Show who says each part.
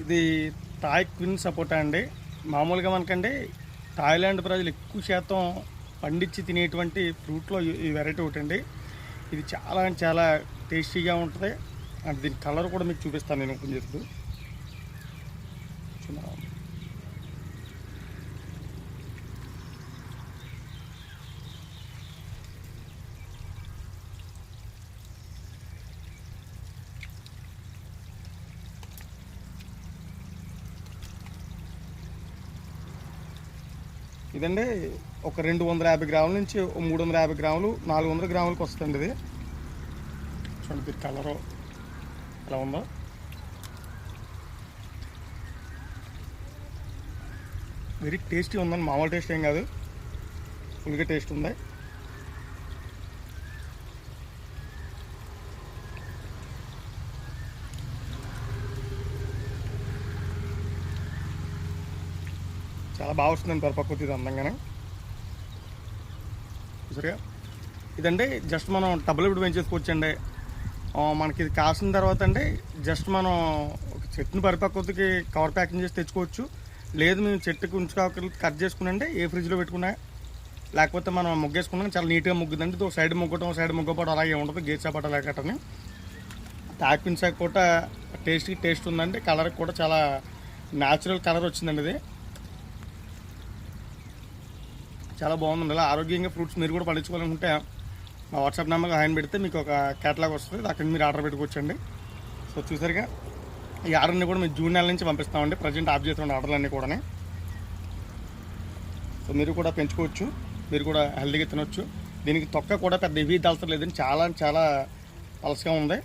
Speaker 1: ఇది థాయ్ క్విన్ సపోటా అండి. మామూలుగా మనకండి థాయిలాండ్ ప్రజలు ఎక్కువ శాతం పండించి తినేటువంటి ఫ్రూట్లో ఈ- వెరైటీ ఒకటి అండి. ఇది చాలా అంటే చాలా టేస్టీగా ఉంటుంది. అండ్ దీని కలర్ కూడా మీకు చూపిస్తాను నేను ఓపెన్ ఇదండి ఒక రెండు వందల యాభై గ్రాముల నుంచి మూడు వందల యాభై గ్రాములు నాలుగు వందల గ్రాములకు వస్తుంది ఇది. చూడండి దీని కలరు ఎలా ఉందో. వెరీ టేస్టీ ఉందండి మామూలు టేస్ట్ ఏం కాదు. ఫుల్గా టేస్ట్ ఉంది. చాలా బాగా వస్తుందండి పరిపక్వత ఇది అందంగానే. సరిగా? ఇదండి జస్ట్ మనం టబ్బులు ఇప్పుడు పెంచేసుకోవచ్చండి మనకి ఇది కాసిన తర్వాత అండి జస్ట్ మనం ఒక చెట్టుని పరిపక్వతకి కవర్ ప్యాకింగ్ చేసి తెచ్చుకోవచ్చు. లేదు మేము చెట్టుకి ఉంచుకోవాలి కట్ చేసుకునండి ఏ ఫ్రిడ్జ్లో పెట్టుకున్నా లేకపోతే మనం ముగ్గేసుకున్నాం చాలా నీట్గా ముగ్గుదండి ఒక సైడ్ ముగ్గటం సైడ్ ముగ్గపోవడం అలాగే ఉండదు గేట్ చేపట్ట లేకటని. తాకిపించాక కూడా టేస్ట్కి టేస్ట్ ఉందండి కలర్ కూడా చాలా న్యాచురల్ కలర్ వచ్చిందండి ఇది. చాలా బాగుంది ఇలా ఆరోగ్యంగా ఫ్రూట్స్ మీరు కూడా పండించుకోవాలనుకుంటే మా వాట్సాప్ నెంబర్ ఆయన పెడితే మీకు ఒక కేటలాగ్ వస్తుంది. అక్కడ మీరు ఆర్డర్ పెట్టుకోవచ్చండి. సో చూసారుగా ఈ ఆర్డర్ని కూడా మేము జూన్ నెల నుంచి పంపిస్తామండి. ప్రజెంట్ ఆఫ్ చేస్తున్న ఆర్డర్లన్నీ కూడా సో మీరు కూడా పెంచుకోవచ్చు. మీరు కూడా హెల్దీగా తినొచ్చు. దీనికి తొక్క కూడా పెద్ద ఇవి దళసలేదండి చాలా చాలా పలసగా ఉంది.